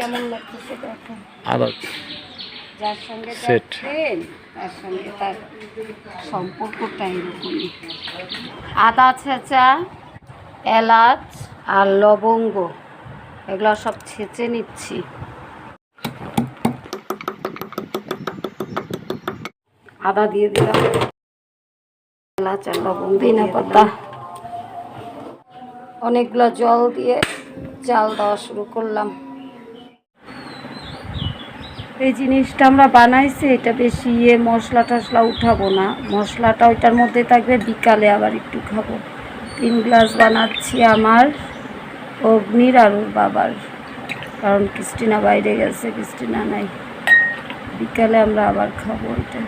কেমন লাগতেছে দেখো? আদা যার সঙ্গে. তার সঙ্গে তার সম্পর্কটা এরকমই। আদা ছেঁচা এলাচ আর লবঙ্গ এগুলো সব ছেঁচে নিচ্ছি। আদা দিয়ে দিলাম। এলাচ আর লবঙ্গ দিনা পাতা। অনেকগুলো জল দিয়ে চাল দেওয়া শুরু করলাম। এই জিনিসটা আমরা বানাইছি, এটা বেশি ইয়ে মশলা টশলা উঠাবো না। মশলাটা ওইটার মধ্যে থাকবে, বিকালে আবার একটু খাব। তিন গ্লাস বানাচ্ছি আমার অগ্নির আর ওর বাবার। কারণ ক্রিস্টিনা বাইরে গেছে, ক্রিস্টিনা নাই। বিকালে আমরা আবার খাব এটা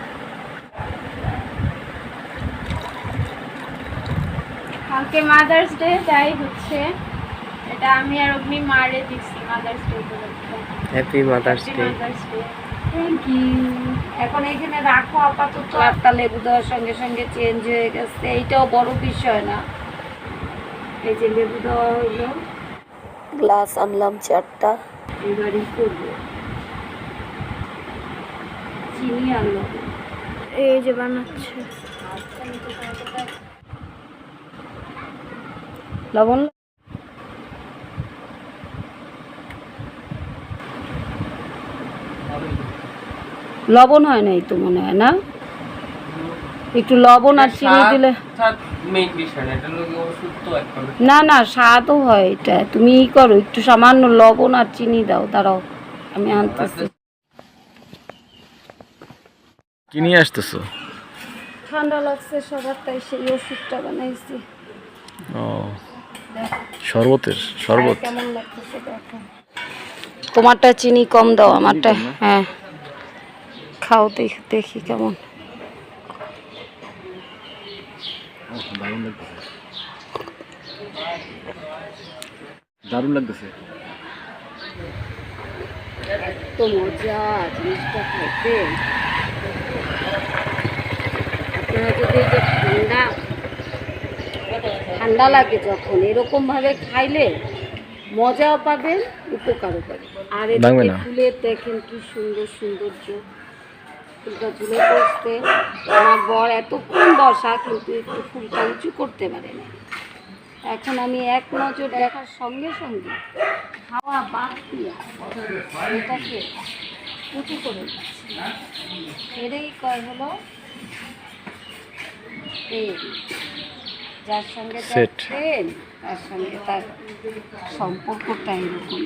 কালকে মাদার্স ডে তাই হচ্ছে। এটা আমি আর অগ্নি মারে দিচ্ছি মাদার্স ডে উপলক্ষে। Happy mother's day thank you এখন এখানে রাখো আপাতত একটা লেবু দেওয়ার সঙ্গে সঙ্গে চেঞ্জ হয়ে গেছে। এইটাও বড় বিষয় না। এই যে লেবু দেওয়া হইল গ্লাস আনলাম চারটা এবারই করব। চিনি আনলো এই যে বানাচ্ছে। লবণ? লবণ হয় নাই তো মনে হয় না? একটু লবণ আর চিনি দিলে না না না স্বাদও হয় এটা। তুমি ই করো একটু সামান্য লবণ আর চিনি দাও দাঁড়াও আমি আনতেছি। কি নিয়ে আসতেছো? ঠান্ডা লাগছে সবার তাই সেই ওষুধটা বানাইছি। ও শরবতের শরবত? কেমন লাগতেছে দেখো। তোমারটা চিনি কম দাও আমারটা হ্যাঁ। খাও দেখি দেখি কেমন। দারুণ লাগতেছে। মজা জিনিসটা খাইতে। আপনারা যদি যে ঠান্ডা ঠান্ডা লাগে যখন এরকম ভাবে খাইলে মজাও পাবেন উপকারও পাবেন। আর না। ফুলের দেখেন কি সুন্দর সৌন্দর্য। ফুলটা ঝুলে পড়ছে আমার বর এতক্ষণ বসা কিন্তু একটু ফুলটা উঁচু করতে পারে না। এখন আমি এক নজর দেখার সঙ্গে সঙ্গে হাওয়া বাদ দিয়া এটাকে উঁচু করে এটাই কয় হলো? যার সঙ্গে. প্রেম তার সঙ্গে তার সম্পর্কটা এরকম।